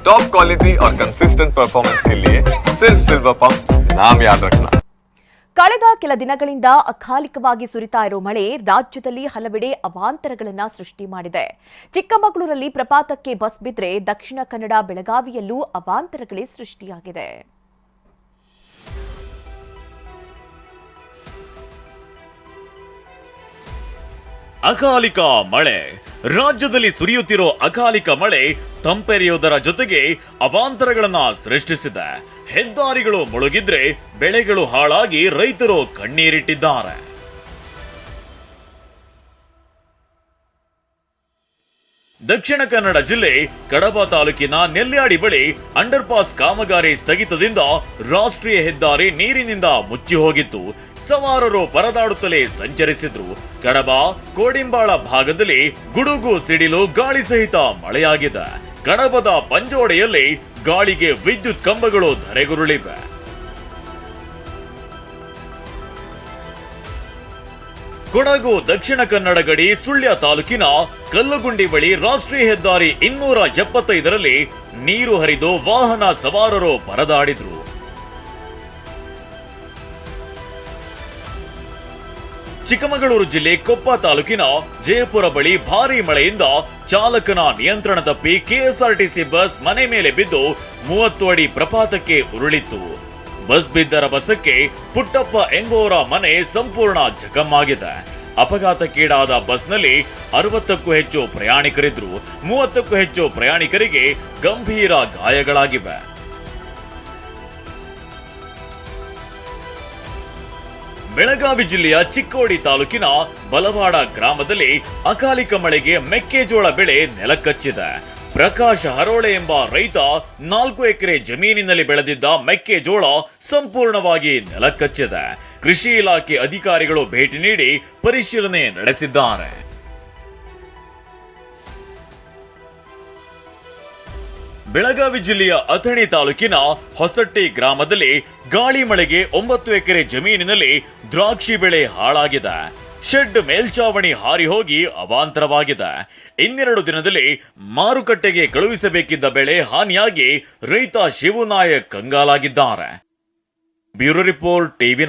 Top quality और consistent performance के लिए सिर्फ सिल्वर पंप नाम याद रखना ಕಳೆದ ಕೆಲ ದಿನಗಳಿಂದ ಅಕಾಲಿಕವಾಗಿ ಸುರಿತಾ ಇರೋ ಮಳೆ ರಾಜ್ಯದಲ್ಲಿ ಹಲವೆಡೆ ಅವಾಂತರಗಳನ್ನ ಸೃಷ್ಟಿ ಮಾಡಿದೆ ಚಿಕ್ಕಮಗಳೂರಲ್ಲಿ ಪ್ರಪಾತಕ್ಕೆ ಬಸ್ ಬಿದ್ರೆ ದಕ್ಷಿಣ ಕನ್ನಡ ಬೆಳಗಾವಿಯಲ್ಲೂ ಅವಾಂತರಗಳೇ ಸೃಷ್ಟಿಯಾಗಿದೆ ಅಕಾಲಿಕ ಮಳೆ ರಾಜ್ಯದಲ್ಲಿ ಸುರಿಯುತ್ತಿರೋ ಅಕಾಲಿಕ ಮಳೆ ತಂಪೆರೆಯುವುದರ ಜೊತೆಗೆ ಅವಾಂತರಗಳನ್ನ ಸೃಷ್ಟಿಸಿದೆ. ಹೆದ್ದಾರಿಗಳು ಮುಳುಗಿದ್ರೆ ಬೆಳೆಗಳು ಹಾಳಾಗಿ ರೈತರು ಕಣ್ಣೀರಿಟ್ಟಿದ್ದಾರೆ. ದಕ್ಷಿಣ ಕನ್ನಡ ಜಿಲ್ಲೆ ಕಡಬ ತಾಲೂಕಿನ ನೆಲ್ಯಾಡಿ ಬಳಿ ಅಂಡರ್ ಪಾಸ್ ಕಾಮಗಾರಿ ಸ್ಥಗಿತದಿಂದ ರಾಷ್ಟ್ರೀಯ ಹೆದ್ದಾರಿ ನೀರಿನಿಂದ ಮುಚ್ಚಿ ಹೋಗಿತ್ತು. ಸವಾರರು ಪರದಾಡುತ್ತಲೇ ಸಂಚರಿಸಿದ್ರು. ಕಡಬ, ಕೋಡಿಂಬಾಳ ಭಾಗದಲ್ಲಿ ಗುಡುಗು ಸಿಡಿಲು ಗಾಳಿ ಸಹಿತ ಮಳೆಯಾಗಿದೆ. ಕಡಬದ ಪಂಜೋಡೆಯಲ್ಲಿ ಗಾಳಿಗೆ ವಿದ್ಯುತ್ ಕಂಬಗಳು ಧರೆಗುರುಳಿವೆ. ಕೊಡಗು, ದಕ್ಷಿಣ ಕನ್ನಡ ಗಡಿ, ಸುಳ್ಯ ತಾಲೂಕಿನ ಕಲ್ಲುಗುಂಡಿ ಬಳಿ ರಾಷ್ಟ್ರೀಯ ಹೆದ್ದಾರಿ ಇನ್ನೂರ ಎಪ್ಪತ್ತೈದರಲ್ಲಿ ನೀರು ಹರಿದು ವಾಹನ ಸವಾರರು ಪರದಾಡಿದ್ರು. ಚಿಕ್ಕಮಗಳೂರು ಜಿಲ್ಲೆ ಕೊಪ್ಪ ತಾಲೂಕಿನ ಜಯಪುರ ಬಳಿ ಭಾರೀ ಮಳೆಯಿಂದ ಚಾಲಕನ ನಿಯಂತ್ರಣ ತಪ್ಪಿ ಕೆಎಸ್ಆರ್ಟಿಸಿ ಬಸ್ ಮನೆ ಮೇಲೆ ಬಿದ್ದು ಮೂವತ್ತು ಅಡಿ ಪ್ರಪಾತಕ್ಕೆ ಉರುಳಿತ್ತು. ಬಸ್ ಬಿದ್ದರ ರಭಸಕ್ಕೆ ಪುಟ್ಟಪ್ಪ ಎಂಬುವರ ಮನೆ ಸಂಪೂರ್ಣ ಜಖಮ್ಮಾಗಿದೆ ಅಪಘಾತಕ್ಕೀಡಾದ ಬಸ್ನಲ್ಲಿ ಅರವತ್ತಕ್ಕೂ ಹೆಚ್ಚು ಪ್ರಯಾಣಿಕರಿದ್ರು. ಮೂವತ್ತಕ್ಕೂ ಹೆಚ್ಚು ಪ್ರಯಾಣಿಕರಿಗೆ ಗಂಭೀರ ಗಾಯಗಳಾಗಿವೆ. ಬೆಳಗಾವಿ ಜಿಲ್ಲೆಯ ಚಿಕ್ಕೋಡಿ ತಾಲೂಕಿನ ಬಲವಾಡ ಗ್ರಾಮದಲ್ಲಿ ಅಕಾಲಿಕ ಮಳೆಗೆ ಮೆಕ್ಕೆಜೋಳ ಬೆಳೆ ನೆಲಕಚ್ಚಿದೆ. ಪ್ರಕಾಶ್ ಹರೋಳೆ ಎಂಬ ರೈತ ನಾಲ್ಕು ಎಕರೆ ಜಮೀನಿನಲ್ಲಿ ಬೆಳೆದಿದ್ದ ಮೆಕ್ಕೆಜೋಳ ಸಂಪೂರ್ಣವಾಗಿ ನೆಲಕಚ್ಚಿದೆ. ಕೃಷಿ ಇಲಾಖೆ ಅಧಿಕಾರಿಗಳು ಭೇಟಿ ನೀಡಿ ಪರಿಶೀಲನೆ ನಡೆಸಿದ್ದಾರೆ. ಬೆಳಗಾವಿ ಜಿಲ್ಲೆಯ ಅಥಣಿ ತಾಲೂಕಿನ ಹೊಸಟ್ಟಿ ಗ್ರಾಮದಲ್ಲಿ ಗಾಳಿ ಮಳೆಗೆ ಒಂಬತ್ತು ಎಕರೆ ಜಮೀನಿನಲ್ಲಿ ದ್ರಾಕ್ಷಿ ಬೆಳೆ ಹಾಳಾಗಿದೆ. ಶೆಡ್ ಮೇಲ್ಚಾವಣಿ ಹಾರಿ ಹೋಗಿ ಅವಾಂತರವಾಗಿದೆ. ಇನ್ನೆರಡು ದಿನದಲ್ಲಿ ಮಾರುಕಟ್ಟೆಗೆ ಕಳುಹಿಸಬೇಕಿದ್ದ ಬೆಳೆ ಹಾನಿಯಾಗಿ ರೈತ ಶಿವನಾಯಕ್ ಕಂಗಾಲಾಗಿದ್ದಾರೆ. Bureau report TV